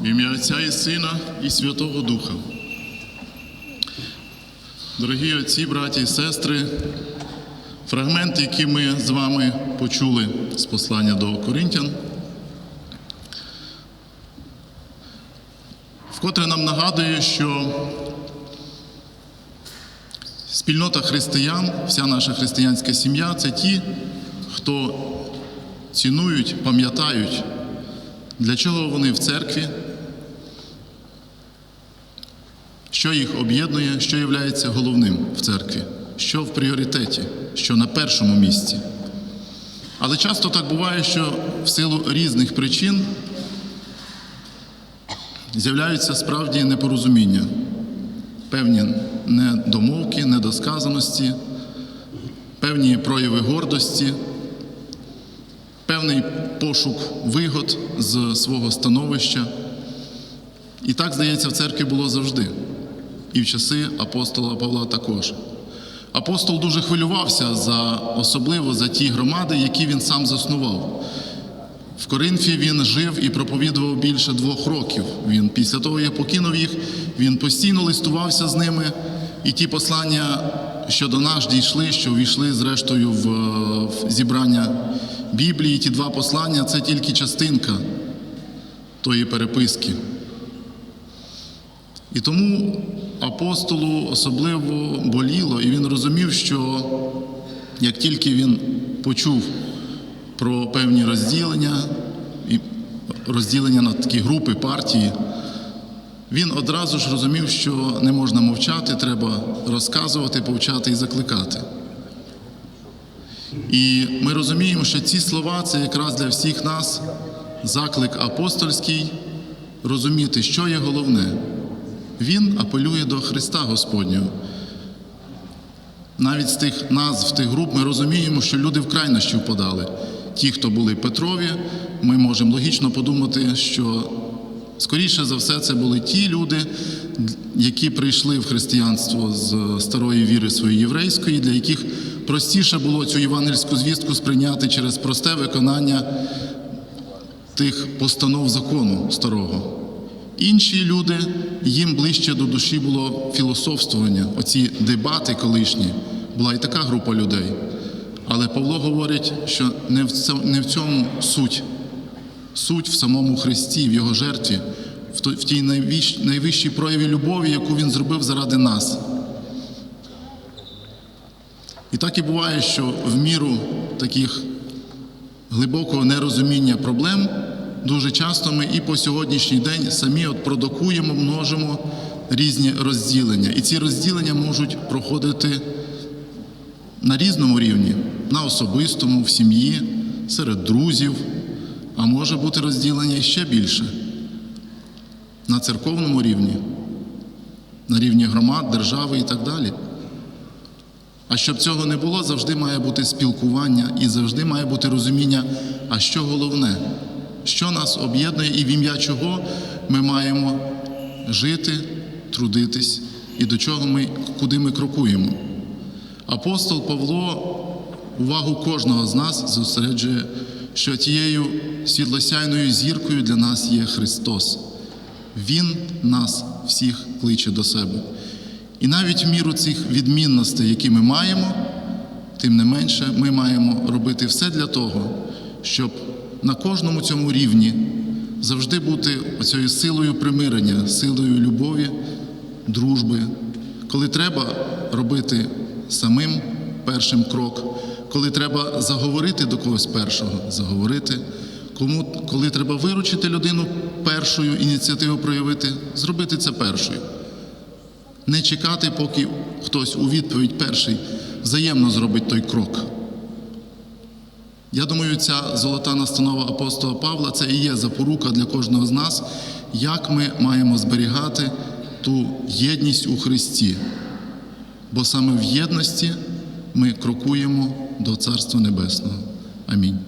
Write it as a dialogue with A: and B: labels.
A: В ім'я Отця і Сина і Святого Духа. Дорогі отці, браті і сестри, фрагмент, який ми з вами почули з послання до Коринтян, вкотре нам нагадує, що спільнота християн, вся наша християнська сім'я це ті, хто цінують, пам'ятають, для чого вони в церкві, що їх об'єднує, що є головним в церкві, що в пріоритеті, що на першому місці. Але часто так буває, що в силу різних причин з'являються справді непорозуміння, певні недомовки, недосказаності, певні прояви гордості, певний пошук вигод з свого становища. І так, здається, в церкві було завжди. І в часи апостола Павла також. Апостол дуже хвилювався за особливо за ті громади, які він сам заснував. В Коринфі він жив і проповідував більше двох років. Він після того, як покинув їх, він постійно листувався з ними, і ті послання, що до нас дійшли, що увійшли зрештою в, в зібрання Біблії, ті два послання це тільки частинка тої переписки. І тому апостолу особливо боліло, і він розумів, що як тільки він почув про певні розділення, і розділення на такі групи партії, він одразу ж розумів, що не можна мовчати, треба розказувати, повчати і закликати. І ми розуміємо, що ці слова це якраз для всіх нас заклик апостольський розуміти, що є головне. Він апелює до Христа Господнього. Навіть з тих назв тих груп ми розуміємо, що люди в крайнощі впадали. Ті, хто були Петрові, ми можемо логічно подумати, що скоріше за все це були ті люди, які прийшли в християнство з старої віри своєї єврейської, для яких простіше було цю євангельську звістку сприйняти через просте виконання тих постанов закону старого. Інші люди, їм ближче до душі було філософствування, оці дебати колишні. Була і така група людей. Але Павло говорить, що не в цьому, суть. Суть в самому Христі, в Його жертві, в тій найвищій прояві любові, яку Він зробив заради нас. І так і буває, що в міру таких глибокого нерозуміння проблем дуже часто ми і по сьогоднішній день самі от продукуємо, множимо різні розділення. І ці розділення можуть проходити на різному рівні, на особистому, в сім'ї, серед друзів, а може бути розділення ще більше на церковному рівні, на рівні громад, держави і так далі. А щоб цього не було, завжди має бути спілкування і завжди має бути розуміння, а що головне, що нас об'єднує і в ім'я чого ми маємо жити, трудитись і до чого ми, куди ми крокуємо. Апостол Павло увагу кожного з нас зосереджує, що тією світлосяйною зіркою для нас є Христос. Він нас всіх кличе до себе. І навіть в міру цих відмінностей, які ми маємо, тим не менше, ми маємо робити все для того, щоб на кожному цьому рівні завжди бути оцією силою примирення, силою любові, дружби, коли треба робити самим першим крок, коли треба заговорити до когось першого, заговорити, кому, коли треба виручити людину першою ініціативу проявити, зробити це першою. Не чекати, поки хтось у відповідь перший взаємно зробить той крок. Я думаю, ця золота настанова апостола Павла це і є запорука для кожного з нас, як ми маємо зберігати ту єдність у Христі. Бо саме в єдності ми крокуємо до Царства Небесного. Амінь.